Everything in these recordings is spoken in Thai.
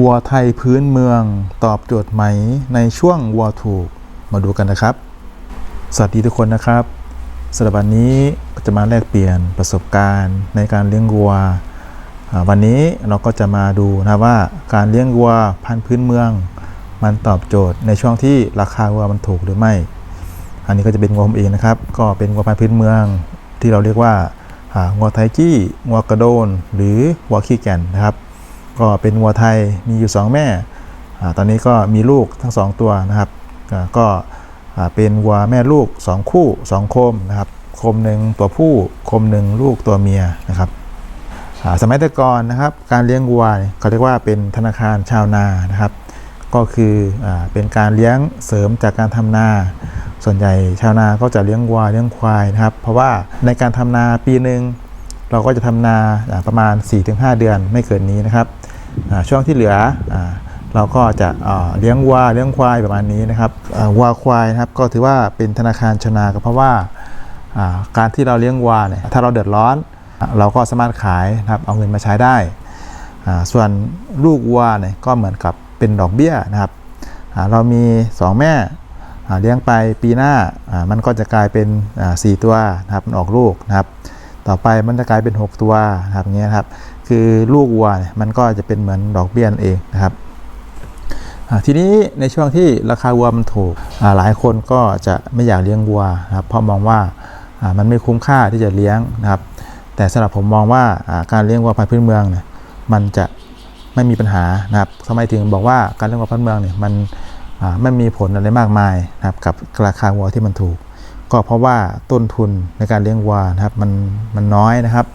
วัวไทยพื้นเมืองตอบโจทย์ไหมในช่วงวัวถูกมาดูกันนะครับ สวัสดีทุกคนนะครับสำหรับวันนี้ก็จะมาแลกเปลี่ยนประสบการณ์ในการเลี้ยงวัว วันนี้เราก็จะมาดูนะว่าการเลี้ยงวัวพันธุ์พื้นเมือง มันตอบโจทย์ในช่วงที่ราคาวัวมันถูกหรือไม่ อันนี้ก็จะเป็นวัวผมเองนะครับ ก็เป็นวัวพันธุ์พื้นเมืองที่เราเรียกว่าวัวไทยจี้วัวกระโดน หรือวัวขี้แก่นนะครับ ก็เป็นวัวไทยมีอยู่ 2 แม่อตอนนี้ก็มีลูกทั้ง 2 ตัวนะครับก็เป็นวัวแม่ลูก 2 คู่ 2 โคมนะครับโคมหนึ่งตัวผู้โคมหนึ่งลูกตัวเมียนะครับสมัยแต่ก่อนนะครับการเลี้ยงวัวเขาเรียกว่าเป็นธนาคารชาวนานะครับ ก็คืออเป็นการเลี้ยงเสริมจากการทำนา ส่วนใหญ่ชาวนาก็จะเลี้ยงวัวเลี้ยงควายนะครับ เพราะว่าในการทำนาปีหนึ่งเราก็จะทำนาอ่าประมาณ 4-5 เดือนไม่เกินนี้นะครับ ช่วงที่เหลืออเราก็จะเลี้ยงวัวเลี้ยงควายประมาณนี้นะครับวัวควายนะครับก็ถือว่าเป็นธนาคารชนาก็เพราะว่าการที่เราเลี้ยงวัวเนี่ยถ้าเราเดือดร้อน เราก็สามารถขายนะครับเอาเงินมาใช้ได้ ส่วนลูกวัวเนี่ยก็เหมือนกับเป็นดอกเบี้ยนะครับ เรามี 2 แม่เลี้ยงไปปีหน้ามันก็จะกลายเป็นอ่า4ตัวนะครับมันออกลูกนะครับ ต่อไปมันจะกลายเป็น 6 ตัวนะครับเงี้ยครับ คือลูกวัวเนี่ยมันก็จะเป็นเหมือนดอกเบี้ยนเองนะครับทีนี้ในช่วงที่ราคาวัวมันถูกหลายคนก็จะไม่อยากเลี้ยงวัวนะครับเพราะมองว่ามันไม่คุ้มค่าที่จะเลี้ยงนะครับ แต่สำหรับผมมองว่าการเลี้ยงวัวพันธุ์พื้นเมืองเนี่ยมันจะไม่มีปัญหานะครับทำไมถึงบอกว่าการเลี้ยงวัวพันธุ์เมืองเนี่ยมันไม่มีผลอะไรมากมายนะครับกับราคาวัวที่มันถูก ก็เพราะว่าต้นทุนในการเลี้ยงวัวนะครับมันมันน้อยนะครับ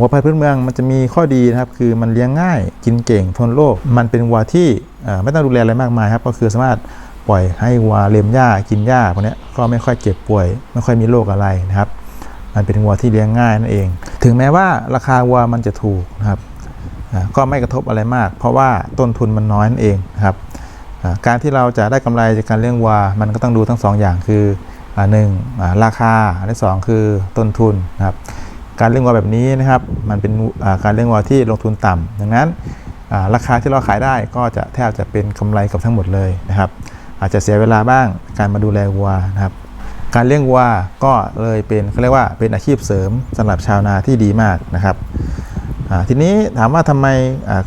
วัวพันธุ์พื้นเมืองมันจะมีข้อดีนะครับคือมันเลี้ยงง่ายกินเก่งทนโรคมันเป็นวัวที่ไม่ต้องดูแลอะไรมากมายครับก็คือสามารถปล่อยให้วัวเลียมหญ้ากินหญ้าพวกนี้ก็ไม่ค่อยเจ็บป่วย ไม่ค่อยมีโรคอะไรนะครับ มันเป็นวัวที่เลี้ยงง่ายนั่นเอง ถึงแม้ว่าราคาวัวมันจะถูกนะครับก็ไม่กระทบอะไรมาก เพราะว่าต้นทุนมันน้อยนั่นเองนะครับการที่เราจะได้กำไรจากการเลี้ยงวัวมันก็ต้องดูทั้งสองอย่างคืออ่าหนึ่งราคาอันที่สองคือต้นทุนนะครับ การเลี้ยงวัวแบบนี้นะครับ มันเป็นการเลี้ยงวัวที่ลงทุนต่ำดังนั้นราคาที่เราขายได้ก็จะแทบจะเป็นกำไรกับทั้งหมดเลยนะครับ อาจจะเสียเวลาบ้างการมาดูแลวัวนะครับ การเลี้ยงวัวก็เลยเป็นเขาเรียกว่าเป็นอาชีพเสริมสำหรับชาวนาที่ดีมากนะครับทีนี้ถามว่าทำไม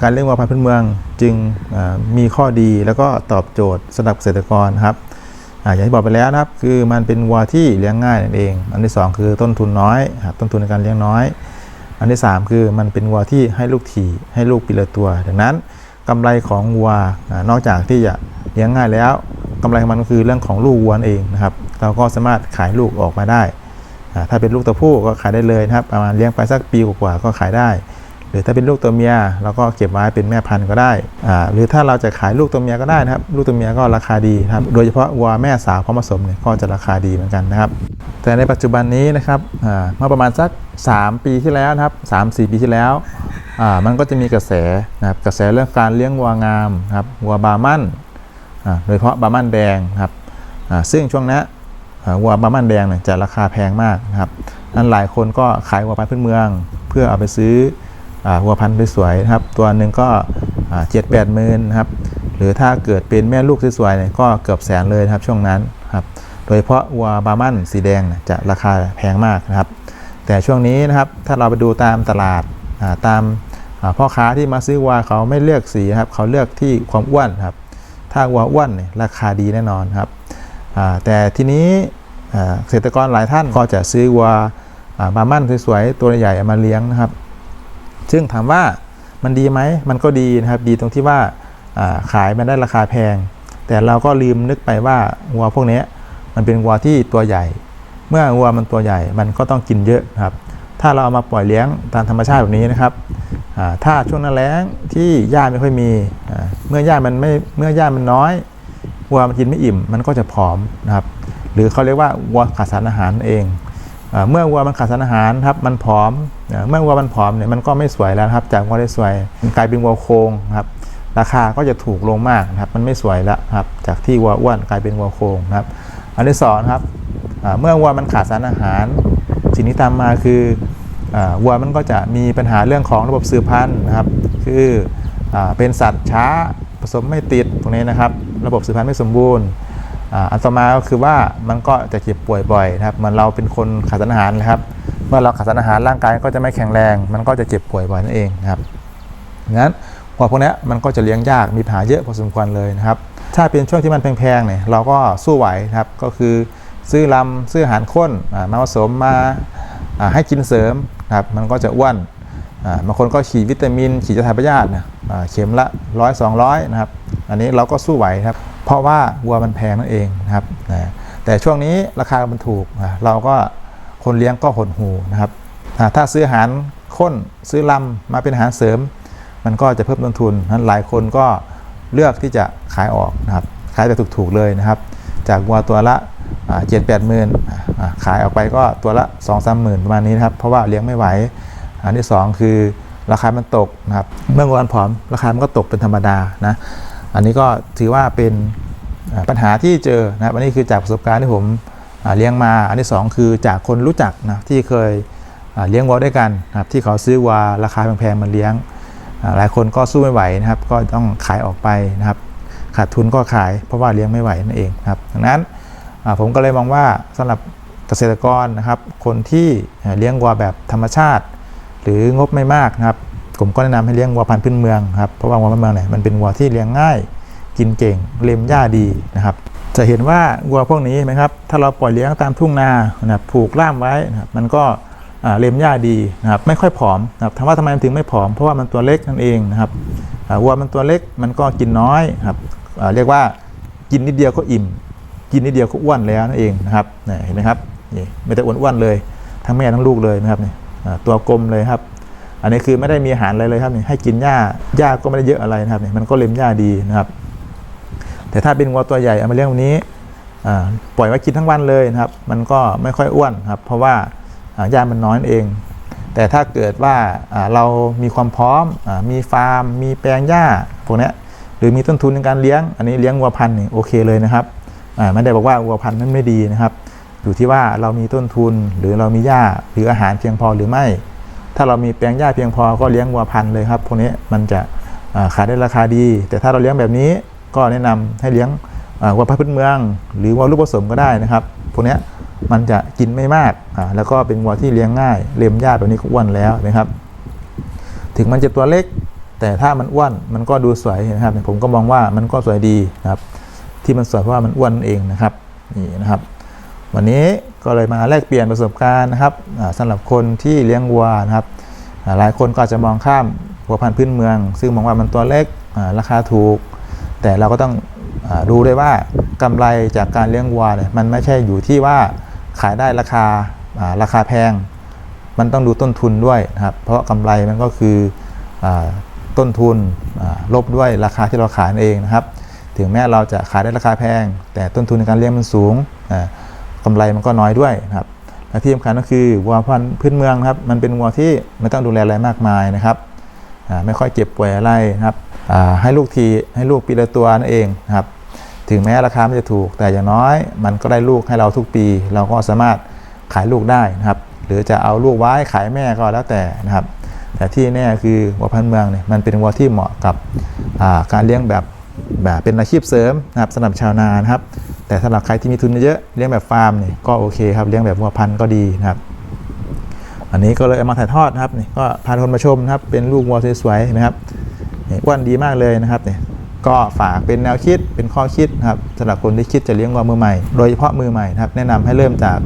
การเลี้ยงวัวพันธุ์พื้นเมืองจึงมีข้อดีแล้วก็ตอบโจทย์สำหรับเกษตรกรครับ อย่างที่บอกไปแล้วนะครับ คือมันเป็นวัวที่เลี้ยงง่ายนั่นเอง อันที่สองคือต้นทุนน้อยต้นทุนในการเลี้ยงน้อย อันที่สามคือมันเป็นวัวที่ให้ลูกถี่ให้ลูกปีละตัว ดังนั้นกำไรของวัวนอกจากที่จะเลี้ยงง่ายแล้วกำไรของมันก็คือเรื่องของลูกวัวเองนะครับ เราก็สามารถขายลูกออกมาได้ ถ้าเป็นลูกตัวผู้ก็ขายได้เลยนะครับ ประมาณเลี้ยงไปสักปีกว่าก็ขายได้ หรือถ้าเป็นลูกตัวเมียเราก็เก็บไว้เป็นแม่พันธุ์ก็ได้หรือถ้าเราจะขายลูกตัวเมียก็ได้นะครับลูกตัวเมียก็ราคาดีครับโดยเฉพาะวัวแม่สาวพร้อมผสมเนี่ยก็จะราคาดีเหมือนกันนะครับ แต่ในปัจจุบันนี้นะครับเมื่อประมาณสัก 3 ปีที่แล้วนะครับ3-4 ปีที่แล้วมันก็จะมีกระแสนะครับกระแสเรื่องการเลี้ยงวัวงามครับวัวบาร์มันโดยเฉพาะบาร์มันแดงครับซึ่งช่วงนี้อ่าวัวบาร์มันแดงเนี่ยจะราคาแพงมากนะครับนั้นหลายคนก็ขายวัวพันธุ์พื้นเมือง เพื่อเอาไปซื้อ วัวพันธุ์สวยๆนะครับ ตัวหนึ่งก็เจ็ดแปดหมื่นนะครับ หรือถ้าเกิดเป็นแม่ลูกสวยๆเนี่ยก็เกือบแสนเลยนะครับช่วงนั้นครับ โดยเฉพาะวัวบาร์มันสีแดงจะราคาแพงมากนะครับ แต่ช่วงนี้นะครับถ้าเราไปดูตามตลาดาตามาพ่อค้าที่มาซื้อวัวเขาไม่เลือกสีครับเขาเลือกที่ความอ้วนครับ ถ้าวัวอ้วนเนี่ยราคาดีแน่นอนครับแต่ทีนี้เกษตรกรหลายท่านก็จะซื้อวัวบาร์มันสวยๆตัวใหญ่มาเลี้ยงนะครับ ซึ่งถามว่ามันดีไหมมันก็ดีนะครับ ดีตรงที่ว่าขายมันได้ราคาแพง แต่เราก็ลืมนึกไปว่าวัวพวกนี้มันเป็นวัวที่ตัวใหญ่ เมื่อวัวมันตัวใหญ่มันก็ต้องกินเยอะครับ ถ้าเราเอามาปล่อยเลี้ยงตามธรรมชาติแบบนี้นะครับถ้าช่วงหนั้นแล้งที่หญ้าไม่ค่อยมีเมื่อหญ้ามันไม่เมื่อหญ้ามันน้อยวัวมันกินไม่อิ่ม มันก็จะผอมนะครับ หรือเขาเรียกว่าวัวขาดสารอาหารเอง เมื่อวัวมันขาดสารอาหารครับมันผอมอ่าเมื่อวัวมันผอมเนี่ยมันก็ไม่สวยแล้วครับ จากวัวได้สวยกลายเป็นวัวโครงครับราคาก็จะถูกลงมากนะครับมันไม่สวยแล้วครับจากที่วัวอ้วนกลายเป็นวัวโครงครับ อันที่สองครับเมื่อวัวมันขาดสารอาหาร สิ่งที่ตามมาคือวัวมันก็จะมีปัญหาเรื่องของระบบสืบพันธุ์นะครับ คือเป็นสัตว์ช้าผสมไม่ติดพวกนี้นะครับ ระบบสืบพันธุ์ไม่สมบูรณ์ อันต่อมาก็คือว่ามันก็จะเจ็บป่วยบ่อยนะครับเหมือนเราเป็นคนขาดสารอาหารนะครับ เมื่อเราขาดสารอาหารร่างกายก็จะไม่แข็งแรง มันก็จะเจ็บป่วยบ่อยนั่นเองนะครับงั้นวัวพวกนี้มันก็จะเลี้ยงยากมีปัญหาเยอะพอสมควรเลยนะครับ ถ้าเป็นช่วงที่มันแพงๆเนี่ยเราก็สู้ไหวนะครับก็คือซื้อลำซื้ออาหารข้นอ่ามาผสมมาอ่าให้กินเสริมนะครับมันก็จะอ้วนอ่าบางคนก็ฉีดวิตามินฉีดยาถ่ายพยาธินะอ่าเข็มละร้อยสองร้อยนะครับ อันนี้เราก็สู้ไหวครับ ราะว่าวัวมันแพงนั่นเองนะครับนะแต่ช่วงนี้ราคามันถูก เราก็คนเลี้ยงก็หดหูนะครับถ้าซื้ออาหารข้นซื้อลำมาเป็นอาหารเสริม มันก็จะเพิ่มต้นทุนนั้นหลายคนก็เลือกที่จะขายออกนะครับขายแต่ถูกๆเลยนะครับ จากวัวตัวละเจ็ดแปดหมื่นขายออกไปก็ตัวละสองสามหมื่นประมาณนี้นะครับ เพราะว่าเลี้ยงไม่ไหว อันที่ 2 คือราคามันตกนะครับ เมื่อวันผอมราคามันก็ตกเป็นธรรมดานะ อันนี้ก็ถือว่าเป็นปัญหาที่เจอนะครับอันนี้คือจากประสบการณ์ที่ผมเลี้ยงมา อันที่ 2 คือจากคนรู้จักนะที่เคยเลี้ยงวัวด้วยกันนะครับที่เขาซื้อวัวราคาแพงๆมาเลี้ยง หลายคนก็สู้ไม่ไหวนะครับ ก็ต้องขายออกไปนะครับ ขาดทุนก็ขายเพราะว่าเลี้ยงไม่ไหวนั่นเองนะครับดังนั้นผมก็เลยมองว่าสำหรับเกษตรกรนะครับ คนที่เลี้ยงวัวแบบธรรมชาติ หรืองบไม่มากนะครับ ผมก็แนะนำให้เลี้ยงวัวพันธุ์พื้นเมืองครับเพราะว่าวัวพันธุ์เมืองเนี่ยมันเป็นวัวที่เลี้ยงง่าย กินเก่งเล็มหญ้าดีนะครับ จะเห็นว่าวัวพวกนี้ไหมครับถ้าเราปล่อยเลี้ยงตามทุ่งนานะครับผูกล่ามไว้นะครับมันก็เล็มหญ้าดีนะครับไม่ค่อยผอมนะครับถามว่าทำไมมันถึงไม่ผอม เพราะว่ามันตัวเล็กนั่นเองนะครับวัวมันตัวเล็กมันก็กินน้อยครับเรียกว่ากินนิดเดียวก็อิ่ม กินนิดเดียวก็อ้วนแล้วนั่นเองนะครับเห็นไหมครับนี่ไม่ได้อ้วนๆเลย ทั้งแม่ทั้งลูกเลยนะครับนี่ตัวกลมเลยครับ อันนี้คือไม่ได้มีอาหารอะไรเลยครับนี่ให้กินหญ้าหญ้าก็ไม่ได้เยอะอะไรนะครับนี่มันก็เล็มหญ้าดีนะครับ แต่ถ้าเป็นวัวตัวใหญ่เอามาเลี้ยงวันนี้ปล่อยไว้กินทั้งวันเลยนะครับ มันก็ไม่ค่อยอ้วนครับ เพราะว่าหญ้ามันน้อยเอง แต่ถ้าเกิดว่าเรามีความพร้อมอมีฟาร์ม มีแปลงหญ้าพวกนี้หรือมีต้นทุนในการเลี้ยง อันนี้เลี้ยงวัวพันธุ์นี่โอเคเลยนะครับไม่ได้บอกว่าวัวพันธุ์นั้นไม่ดีนะครับ อยู่ที่ว่าเรามีต้นทุนหรือเรามีหญ้าหรืออาหารเพียงพอหรือไม่ ถ้าเรามีแปลงหญ้าเพียงพอก็เลี้ยงวัวพันธุ์เลยครับพวกนี้มันจะขายได้ราคาดี แต่ถ้าเราเลี้ยงแบบนี้ก็แนะนำให้เลี้ยงวัวพันธุ์พื้นเมือง หรือวัวลูกผสมก็ได้นะครับพวกนี้มันจะกินไม่มากแล้วก็เป็นวัวที่เลี้ยงง่ายเลี้ยงหญ้าแบบนี้ก็อ้วนแล้วนะครับ ถึงมันจะตัวเล็ก แต่ถ้ามันอ้วนมันก็ดูสวยนะครับผมก็มองว่ามันก็สวยดีนะครับ ที่มันสวยเพราะว่ามันอ้วนเองนะครับนี่นะครับ วันนี้ก็เลยมาแลกเปลี่ยนประสบการณ์นะครับอ่าสำหรับคนที่เลี้ยงวัวนะครับ หลายคนก็อาจจะมองข้ามวัวพันธุ์พื้นเมือง ซึ่งมองว่ามันตัวเล็กราคาถูก แต่เราก็ต้องอาดูด้วยว่ากำไรจากการเลี้ยงวัวเนี่ยมันไม่ใช่อยู่ที่ว่าขายได้ราคาราคาแพง มันต้องดูต้นทุนด้วยนะครับ เพราะกำไรมันก็คืออต้นทุนลบด้วยราคาที่เราขายเองนะครับ ถึงแม้เราจะขายได้ราคาแพง แต่ต้นทุนในการเลี้ยงมันสูงอ่า กำไรมันก็น้อยด้วยนะครับและที่สำคัญก็คือวัวพันธุ์พื้นเมืองครับ มันเป็นวัวที่ไม่ต้องดูแลอะไรมากมายนะครับไม่ค่อยเจ็บป่วยอะไรนะครับให้ลูกทีให้ลูกปีละตัวนั่นเองนะครับ ถึงแม้ราคาไม่จะถูก แต่อย่างน้อย มันก็ได้ลูกให้เราทุกปี เราก็สามารถขายลูกได้นะครับ หรือจะเอาลูกไว้ขายแม่ก็แล้วแต่นะครับ แต่ที่แน่คือวัวพันธุ์เมืองเนี่ยมันเป็นวัวที่เหมาะกับการเลี้ยงแบบแบบเป็นอาชีพเสริมนะครับสำหรับชาวนานะครับ แต่สำหรับใครที่มีทุนเยอะเลี้ยงแบบฟาร์มเนี่ยก็โอเคครับเลี้ยงแบบวัวพันธุ์ก็ดีนะครับ อันนี้ก็เลยเอามาถ่ายทอดนะครับนี่ก็พาคนมาชมนะครับเป็นลูกวัวสวยๆเห็นไหมครับนี่อ้วนดีมากเลยนะครับเนี่ยก็ฝากเป็นแนวคิดเป็นข้อคิดนะครับสำหรับคนที่คิดจะเลี้ยงวัวมือใหม่ โดยเฉพาะมือใหม่นะครับแนะนำให้เริ่มจาก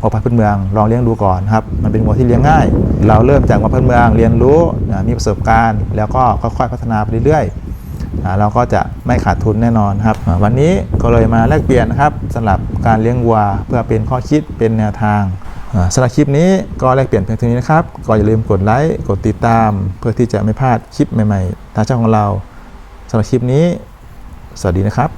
วัวพันธุ์พื้นเมืองลองเลี้ยงดูก่อนครับมันเป็นวัวที่เลี้ยงง่าย เราเริ่มจากวัวพันธุ์เมืองเรียนรู้มีประสบการณ์ แล้วก็ค่อยๆพัฒนาไปเรื่อยๆ เราก็จะไม่ขาดทุนแน่นอนครับ วันนี้ก็เลยมาแลกเปลี่ยนนะครับสำหรับการเลี้ยงวัวเพื่อเป็นข้อคิดเป็นแนวทางสำหรับคลิปนี้ก็แลกเปลี่ยนเพียงเท่านี้นะครับ ก็อย่าลืมกดไลค์กดติดตาม เพื่อที่จะไม่พลาดคลิปใหม่ๆทางช่องของเราสำหรับคลิปนี้ สวัสดีนะครับ